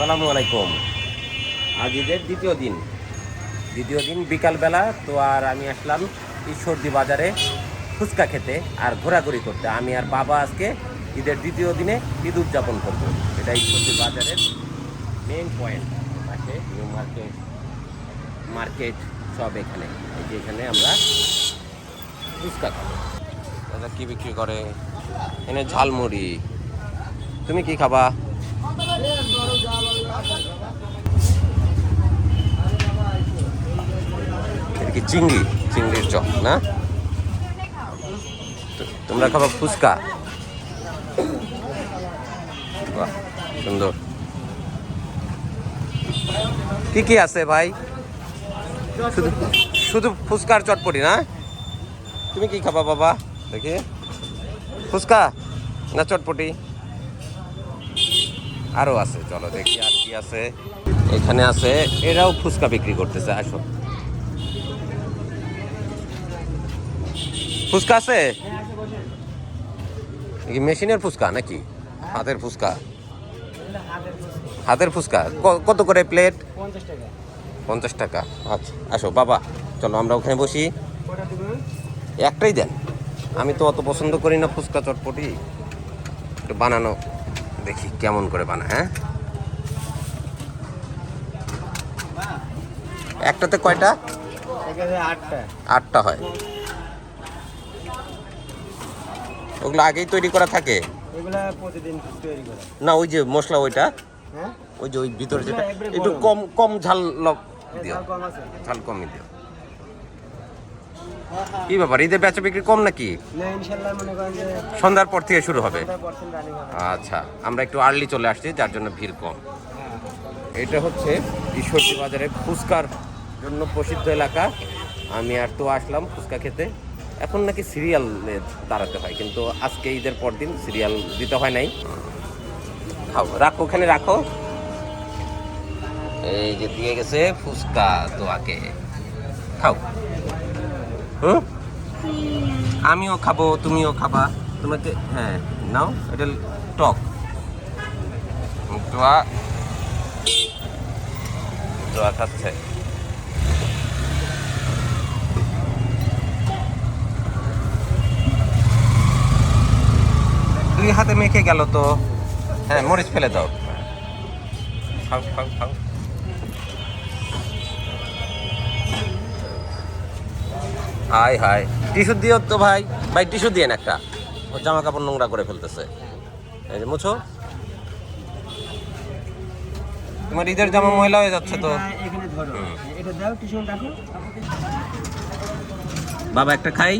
সালামু আলাইকুম। আজ ঈদের দ্বিতীয় দিন। দ্বিতীয় দিন বিকালবেলা তো আর আমি আসলাম ঈশ্বরদী বাজারে ফুচকা খেতে আর ঘোরাঘুরি করতে। আমি আর বাবা আজকে ঈদের দ্বিতীয় দিনে ঈদ উদযাপন করব। এটা ঈশ্বরদী বাজারের মেন পয়েন্ট আছে নিউ মার্কেট মার্কেট সব এখানে। এই যে এখানে আমরা ফুচকা খাব। দাদা কি বিক্রি করে? এনে ঝালমুড়ি। তুমি কি খাবা? কি চিংড়ি? চিংড়ির চপ, না? তোমরা খাবার ফুচকা? বাহ, সুন্দর। কি কি আছে ভাই? শুধু শুধু ফুচকার চটপটি, না? তুমি কি খাবা বাবা? দেখি। ফুচকা না চটপটি? আরও আছে, চলো দেখি আর কি আছে। এখানে আছে, এরাও ফুচকা বিক্রি করতেছে, আসো। ফুচকা আছে? কি মেশিনের ফুচকা নাকি? হাতের ফুচকা? হাতের ফুচকা? কত করে প্লেট? পঞ্চাশ টাকা। আচ্ছা আসো, বাবা, চলো আমরা ওখানে বসি। একটাই দেন। আমি তো অত পছন্দ করি না ফুচকা চটপটি। একটু বানানো। দেখি কেমন করে বানায় হ্যাঁ? একটাতে কয়টা? আটটা। হয়। ওগুলো আগেই তৈরি করা থাকে? না ওই যে মশলা ওইটা? হ্যাঁ? ওই যে ওই ভিতরে যেটা একটু কম কম ঝাল দিও। ঝাল কমই দিও। কি ব্যাপার? ঈদের বেচা বিক্রি কম নাকি? সন্ধ্যার পর থেকে শুরু হবে। আচ্ছা আমরা একটু আর্লি চলে আসছি যার জন্য ভিড় কম। এটা হচ্ছে ঈশ্বরদী বাজারে ফুচকার জন্য প্রসিদ্ধ এলাকা। আমি আর তো আসলাম ফুচকা খেতে। এখন নাকি সিরিয়াল দাঁড়াতে হয় কিন্তু আজকে ঈদের পর দিন সিরিয়াল দিতে হয় নাই। খাও রাখো ওখানে রাখো। এই যে দিয়ে গেছে ফুচকা তোয়াকে খাও। হুম? আমিও খাব, তুমিও খাবা। তোমাকে হ্যাঁ নাও, এটা টক। খাচ্ছে। দুই হাতে মেখে গেল তো। হ্যাঁ মরিচ ফেলে দাও। খাও খাও খাও। High high. টিস্যু দিও তো ভাই। ভাই টিস্যু দিয়ে একটা। ও জামা কাপড় নোংরা করে ফেলতেছে। এই যে মুছো। তোমার ঈদের জামা ময়লা হয়ে যাচ্ছে তো। রাখো। বাবা একটা খাই।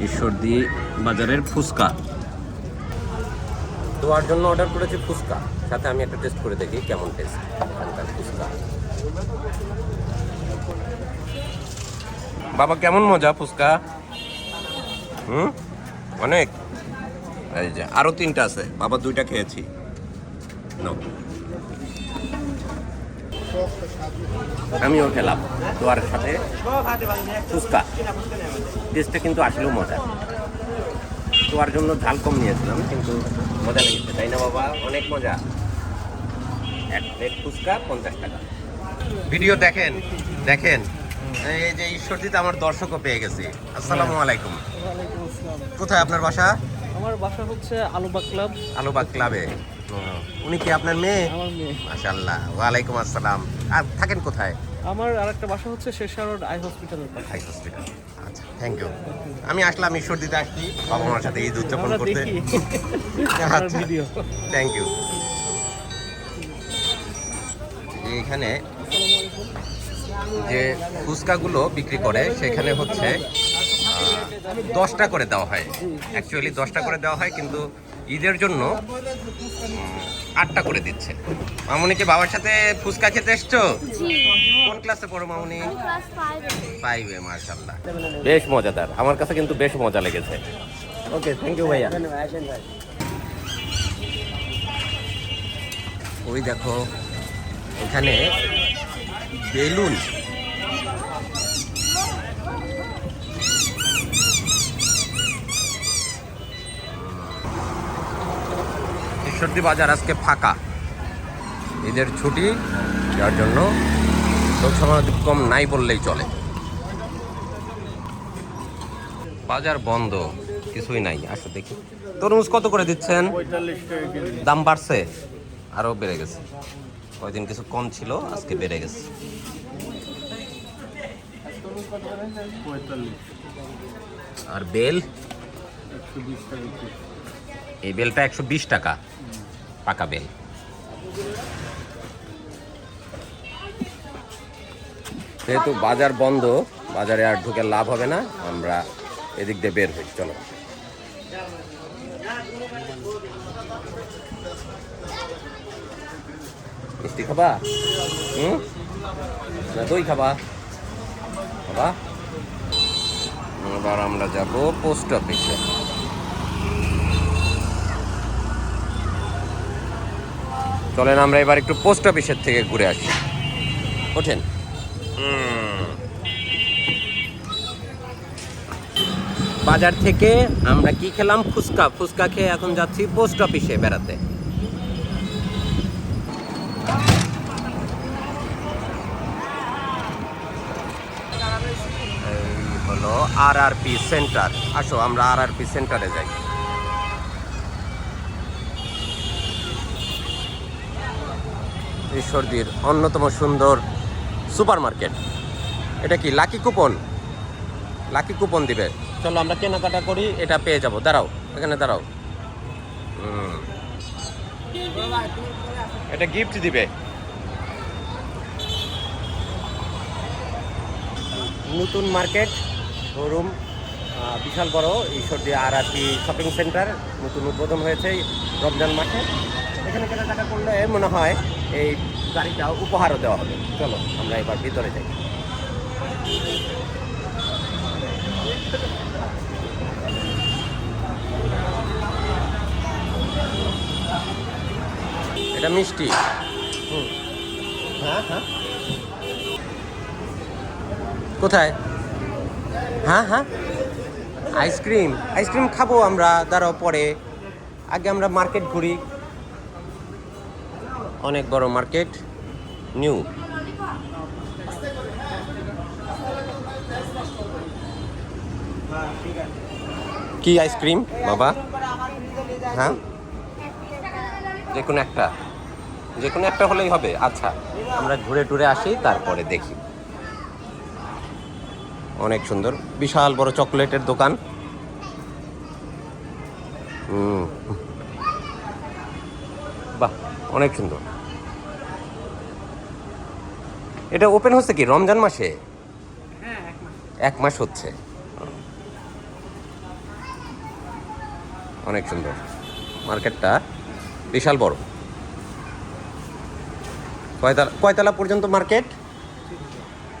ঈশ্বরদী বাজারের ফুচকা। তোমার জন্য অর্ডার করেছি ফুচকা। সাথে আমি একটা টেস্ট করে দেখি কেমন টেস্ট এখানকার ফুচকা। বাবা, কেমন মজা ফুচকা? হুম? অনেক। এই যে, আরও তিনটা আছে। বাবা, দুইটা খেয়েছি। আমিও খেলাম দোয়ার সাথে ফুচকা। টেস্টটা কিন্তু আসলেও মজা দোয়ার জন্য ঝাল কম নিয়েছিলাম কিন্তু মজা লেগেছে। তাই না বাবা? অনেক মজা। এক প্লেট ফুচকা পঞ্চাশ টাকা। ভিডিও দেখেন দেখেন। এই যে ঈশ্বরদীতে আমার দর্শকও পেয়ে গেছি। আসসালামু আলাইকুম। কোথায় আপনার বাসা? আমার বাসা হচ্ছে আলুবাগ ক্লাব। আলুবাগ ক্লাবে। উনি কি আপনার মেয়ে? আমার মেয়ে। মাশাল্লাহ ওয়ালাইকুম আসসালাম। আর থাকেন কোথায়? আমার আরেকটা বাসা হচ্ছে শেষা রোড আই হসপিটালের পাশে। হাই হসপিটাল। আচ্ছা থ্যাংক ইউ আমি আসলাম ঈশ্বরদীতে আসছি। বাবা মার সাথে ঈদ উদযাপন করতে। দেখি। আচ্ছা। ভিডিও থ্যাংক ইউ এখানে যে ফুচকাগুলো বিক্রি করে সেখানে হচ্ছে দশটা করে দেওয়া হয়। অ্যাকচুয়ালি দশটা করে দেওয়া হয় কিন্তু ঈদের জন্য আটটা করে দিচ্ছে। মামুনিকে বাবার সাথে ফুচকা খেতে এসছো? কোন ক্লাসে পড়ো মামুনি? পাইবে মার্শাল্লাহ বেশ মজাদার। আমার কাছে কিন্তু বেশ মজা লেগেছে। ওকে থ্যাংক ইউ ভাইয়া। ধন্যবাদ আসেন ভাই ওই দেখো এখানে বেলুন ঈশ্বরদী বাজার আজকে ফাঁকা। ঈদের ছুটি যার জন্য লোক সমাগম কম নাই বললেই চলে। বাজার বন্ধ কিছুই নাই। আসো দেখি। তরমুজ কত করে দিচ্ছেন? দাম বাড়ছে? আরও বেড়ে গেছে। কয়দিন কিছু কম ছিল আজকে বেড়ে গেছে। আর বেল? এই বেলটা একশো বিশ টাকা। পাকা বেল। যেহেতু বাজার বন্ধ, বাজারে আর ঢুকে লাভ হবে না, আমরা এদিক দিয়ে বের হই, চলো। মিষ্টি খাবা? হুম? না, দই খাবা। খাবা? এবার আমরা যাব পোস্ট অফিসে। চলেন, আমরা এবার একটু পোস্ট অফিসের থেকে ঘুরে আসি। ওঠেন। বাজার থেকে আমরা কি খেলাম? ফুচকা। ফুচকা খেয়ে এখন যাচ্ছি পোস্ট অফিসে বেড়াতে। হলো আর আর পি সেন্টার। আসো, আমরা আর আর পি সেন্টারে যাই। ঈশ্বরদীর অন্যতম সুন্দর সুপার মার্কেট এটা কি লাকি কুপন? লাকি কুপন দিবে। চলো আমরা কেনাকাটা করি, এটা পেয়ে যাব। দাঁড়াও, এখানে দাঁড়াও। এটা গিফট দিবে। নতুন মার্কেট শোরুম বিশাল বড়, ঈশ্বরদী আর আর শপিং সেন্টার নতুন উদ্বোধন হয়েছে রমজান মাসে। এখানে কেনাকাটা করলে মনে হয় এই গাড়িটা উপহারও দেওয়া হবে। চলো আমরা এবার ভিতরে যাই। এটা মিষ্টি। হ্যাঁ হ্যাঁ। কোথায়? হ্যাঁ হ্যাঁ। আইসক্রিম। আইসক্রিম খাব আমরা। দাঁড়াও পরে। আগে আমরা মার্কেট ঘুরি। অনেক বড় মার্কেট, নিউ। কি আইসক্রিম, বাবা? হ্যাঁ? যে কোনো একটা। যে কোনো একটা হলেই হবে। আচ্ছা আমরা ঘুরে টুরে আসি, তারপরে দেখি। অনেক সুন্দর। বিশাল বড় চকলেটের দোকান। হুম। অনেক সুন্দর। এটা ওপেন হচ্ছে কি? রমজান মাসে? এক মাস। হচ্ছে। অনেক সুন্দর। মার্কেটটা বিশাল বড়। কয়তলা কয়তলা পর্যন্ত মার্কেট?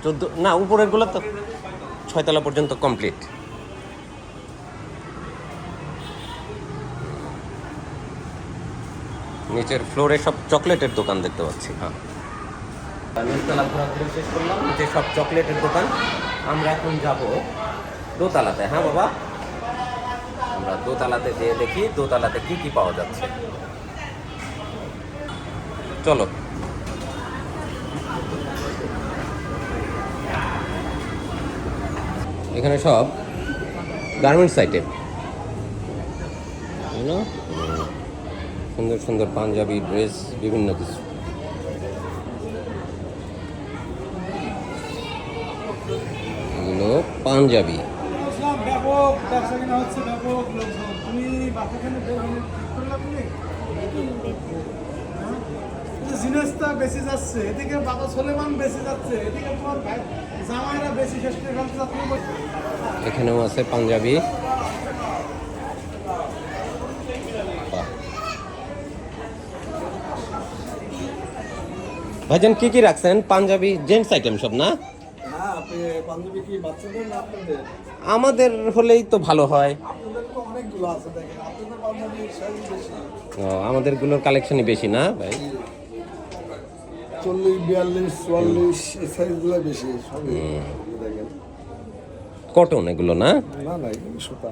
চোদ্দ। না উপরেরগুলো তো ছয়তলা পর্যন্ত কমপ্লিট নিচের ফ্লোরে সব চকলেটের দোকান দেখতে পাচ্ছি। হ্যাঁ। নিচতলা ঘোরাঘুরি শেষ করলাম নিচে সব চকলেটের দোকান আমরা এখন যাব দোতলাতে। হ্যাঁ বাবা? আমরা দোতলাতে যেয়ে দেখি দোতলাতে কি কি পাওয়া যাচ্ছে। চলো। এখানে সব গার্মেন্টস আইটেম সুন্দর সুন্দর পাঞ্জাবি ড্রেস বিভিন্ন কিছু। এগুলো পাঞ্জাবি। হ্যাঁ? জিনিসটা বেশি যাচ্ছে এদিকে বাবা সোলেমান বেশি যাচ্ছে এদিকে তোমার ভাই জামাইরা বেশি শেষ করে এখানেও আছে পাঞ্জাবি। ভাইজান কি কি রাখছেন? পাঞ্জাবি জেন্টস আইটেম সব না? আমাদের হলেই তো ভালো হয়। আপনাদের তো অনেকগুলো আছে দেখেন আপনাদের পাঞ্জাবি সাইজ বেশি। ও, আমাদেরগুলোর কালেকশনই বেশি না ভাই? চল্লিশ বিয়াল্লিশ চুয়াল্লিশ এই সাইজগুলো বেশি কটন এগুলো না? না না এগুলো সুতা।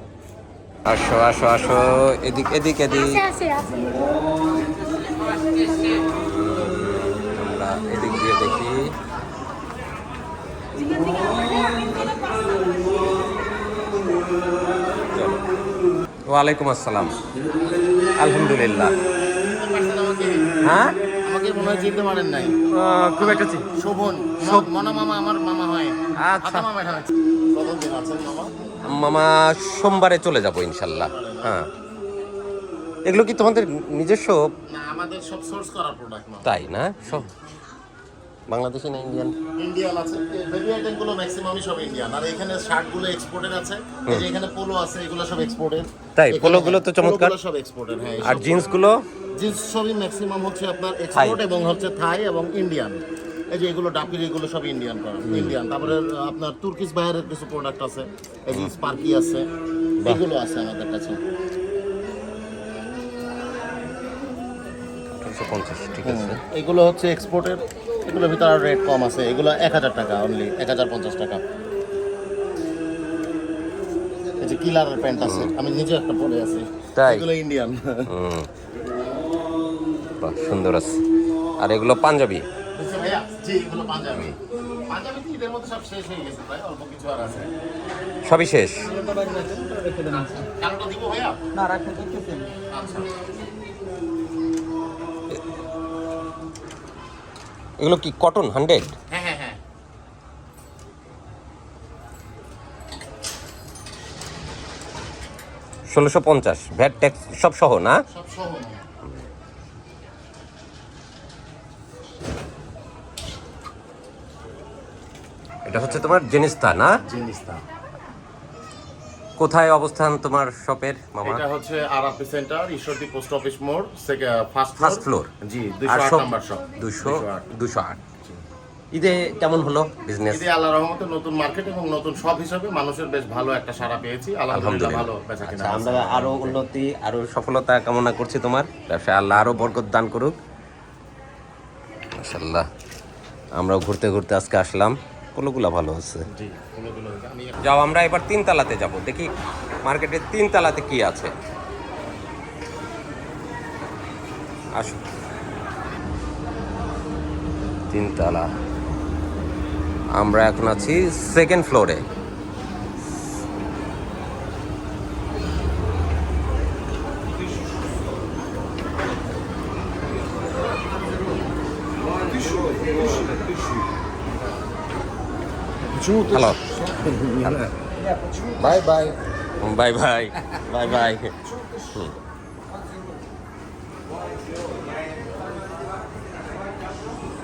আসো আসো আসো এদিক এদিক এদিক। এদিক দিয়ে দেখি। ওয়ালাইকুম আসসালাম। আলহামদুলিল্লাহ। হ্যাঁ? আমাকে মনে হয় চিনতে পারেন নাই। খুব একটা শোভন মনা মামা আমার মামা হয়। আচ্ছা। মামা মামা মামা সোমবারে চলে যাব ইনশাল্লাহ। হ্যাঁ। এগুলো কি তোমাদের নিজস্ব? আমাদের সব সোর্স করা প্রোডাক্ট তাই না? সব বাংলাদেশি না ইন্ডিয়ান ইন্ডিয়ান আছে। বেবি আইটেমগুলো ম্যাক্সিমামই সব ইন্ডিয়ান আর এখানে শার্টগুলো এক্সপোর্টের আছে। এই যে এখানে পোলো আছে এগুলো সব এক্সপোর্টের তাই, পোলোগুলো তো চমৎকার। সব এক্সপোর্টের হ্যাঁ আর জিন্সগুলো? জিন্স সবই ম্যাক্সিমাম হচ্ছে আপনার এক্সপোর্ট এবং হচ্ছে থাই এবং ইন্ডিয়ান এই যে এগুলো ডাপির এগুলো সব ইন্ডিয়ান করা। ইন্ডিয়ান তারপরে আপনার তুর্কিশ বাইরের কিছু প্রোডাক্ট আছে। এই যে স্পার্কি আছে। এগুলো আছে আমাদের কাছে। ঠিক আছে। এগুলো হচ্ছে এক্সপোর্টের এগুলোর ভিতরে আরও রেট কম আছে। এগুলো এক হাজার টাকা অনলি এক হাজার পঞ্চাশ টাকা। এই যে কিলারের প্যান্ট আছে আমি নিজে একটা পরে আছি। তাই? এগুলো ইন্ডিয়ান হুম। বাহ সুন্দর আছে। আর এগুলো পাঞ্জাবি? জি এগুলো পাঞ্জাবি। পাঞ্জাবি তো ঈদের মধ্যে সব এগুলো কি কটন হান্ড্রেড হ্যাঁ হ্যাঁ হ্যাঁ। ষোলোশো পঞ্চাশ। ভ্যাট ট্যাক্স সব সহ না? সব সহ এটা হচ্ছে তোমার জেনিস্তা না? জিনিসটা কোথায় অবস্থান তোমার শপের মামা? এটা হচ্ছে আরাপি সেন্টার ঈশ্বরদী পোস্ট অফিস মোড় first first floor G 208 number shop দুশো দুশো আট। ঈদে কেমন হলো বিজনেস ঈদে আল্লাহ রহমতে নতুন মার্কেট এবং নতুন সব হিসাবে মানুষের বেশ ভালো একটা সাড়া পেয়েছি। আলহামদুলিল্লাহ ভালো বেচা কিনা আচ্ছা আমরা আরও উন্নতি আরও সফলতা কামনা করছি তোমার। ব্যবসায় আল্লাহ আরও বরকত দান করুক। মাশাল্লাহ আমরাও ঘুরতে ঘুরতে আজকে আসলাম। পোলোগুলা ভালো। আমি যাও আমরা এবার তিন তালাতে যাব। দেখি মার্কেটের তিন তালাতে কি আছে। আসো। তিনতলা। আমরা এখন আছি সেকেন্ড ফ্লোরে hello bye bye bye bye bye bye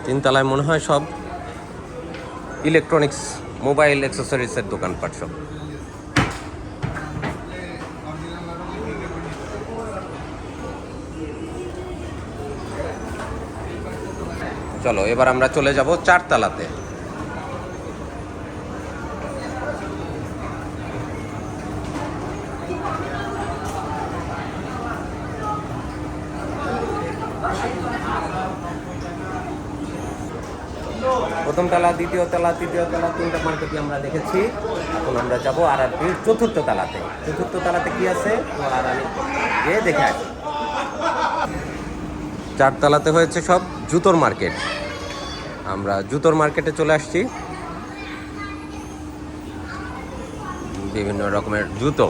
তিনতলায় মনে হয় সব ইলেকট্রনিক্স মোবাইল অ্যাক্সেসরিজের দোকানপাট সব চলো এবার আমরা চলে যাব চারতলাতে। প্রথম তলা, দ্বিতীয় তলা, তৃতীয় তলা, তিনটা মার্কেটই আমরা দেখেছি। এখন আমরা যাব আর আর বির চতুর্থ তলাতে। চতুর্থ তলাতে কি আছে? আর আমি গিয়ে দেখে চার তলাতে হয়েছে সব জুতোর মার্কেট। আমরা জুতোর মার্কেটে চলে আসছি। বিভিন্ন রকমের জুতো।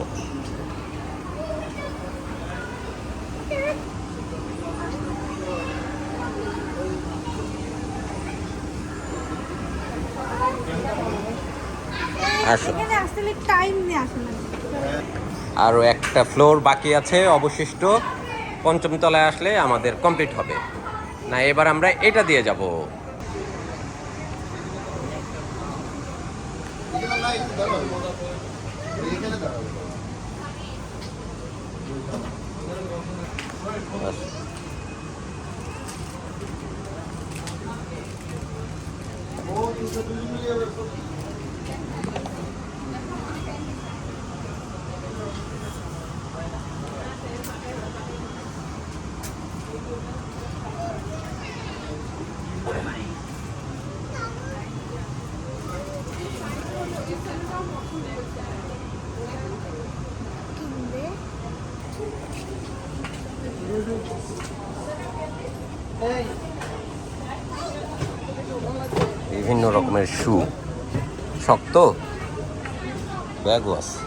আরও একটা ফ্লোর বাকি আছে অবশিষ্ট। পঞ্চম তলায় আসলে আমাদের কমপ্লিট হবে। না এবার আমরা এটা দিয়ে যাব। ও রকমের শু। শক্ত? ব্যাগও আছে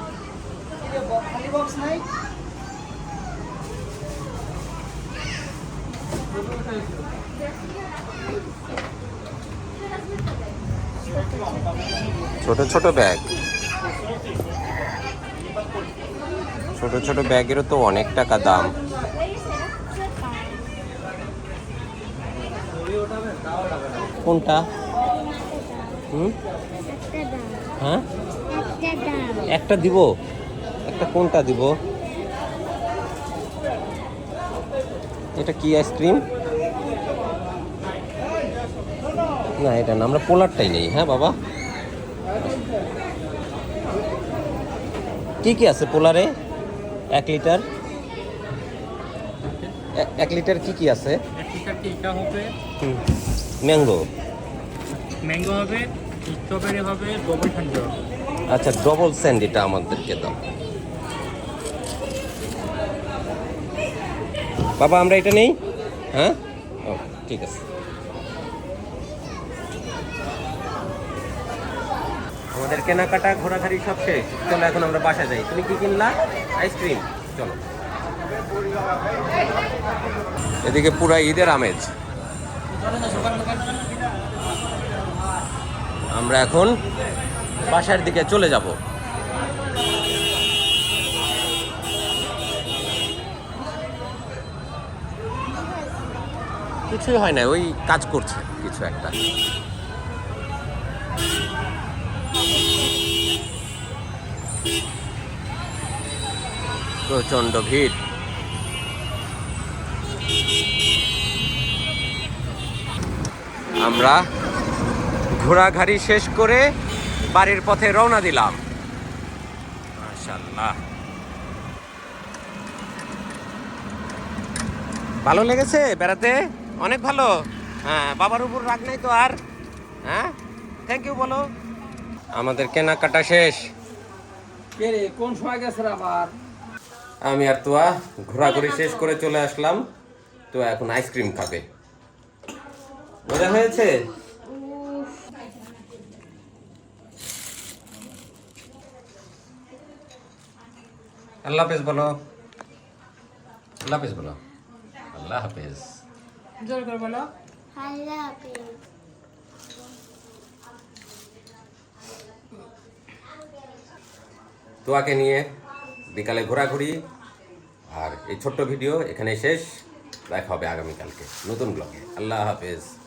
ছোট ছোট ব্যাগ। ছোট ছোট ব্যাগেরও তো অনেক টাকা দাম। কোনটা? হ্যাঁ? একটা দিব? একটা কোনটা দিব? এটা কি আইসক্রিম না এটা না আমরা পোলারটাই নেই হ্যাঁ বাবা? কি কি আছে পোলারে? এক লিটার? এক লিটার কি কি আছে? হবে? ম্যাঙ্গো। ম্যাঙ্গো হবে, স্ট্রবেরি হবে, ডবল ঠান্ডা আচ্ছা ডবল স্যান্ডিটা আমাদেরকে দাও। বাবা, আমরা এটা নেই? হ্যাঁ? ও, ঠিক আছে। আমাদের কেনাকাটা, ঘোরাঘুরি সব শেষ। চলো, এখন আমরা বাসা যাই। তুমি কি কিনলা? আইসক্রিম। চলো। এদিকে পুরা ঈদের আমেজ। আমরা এখন বাসার দিকে চলে যাব। কিছুই হয় না, ওই কাজ করছে কিছু একটা। প্রচণ্ড ভিড়। আমরা ঘোরাঘুরি শেষ করে বাড়ির পথে রওনা দিলাম। মাশাল্লাহ ভালো লেগেছে বেড়াতে? অনেক ভালো। হ্যাঁ বাবার উপর রাগ নাই তো আর? হ্যাঁ? থ্যাংক ইউ বলো। আমাদের কেনাকাটা শেষ। কোন সময় গেছে আবার? আমি আর তোয়া ঘোরাঘুরি শেষ করে চলে আসলাম। তো এখন আইসক্রিম খাবে। মজা হয়েছে? আল্লাহ হাফেজ বলো। আল্লাহ হাফেজ বলো। আল্লাহ হাফেজ। জোর করে বলো। আল্লাহ হাফেজ। তোয়াকে নিয়ে বিকালে ঘোরাঘুরি। আর এই ছোট্ট ভিডিও এখানে শেষ। দেখা হবে আগামীকালকে নতুন ব্লগে। আল্লাহ হাফেজ।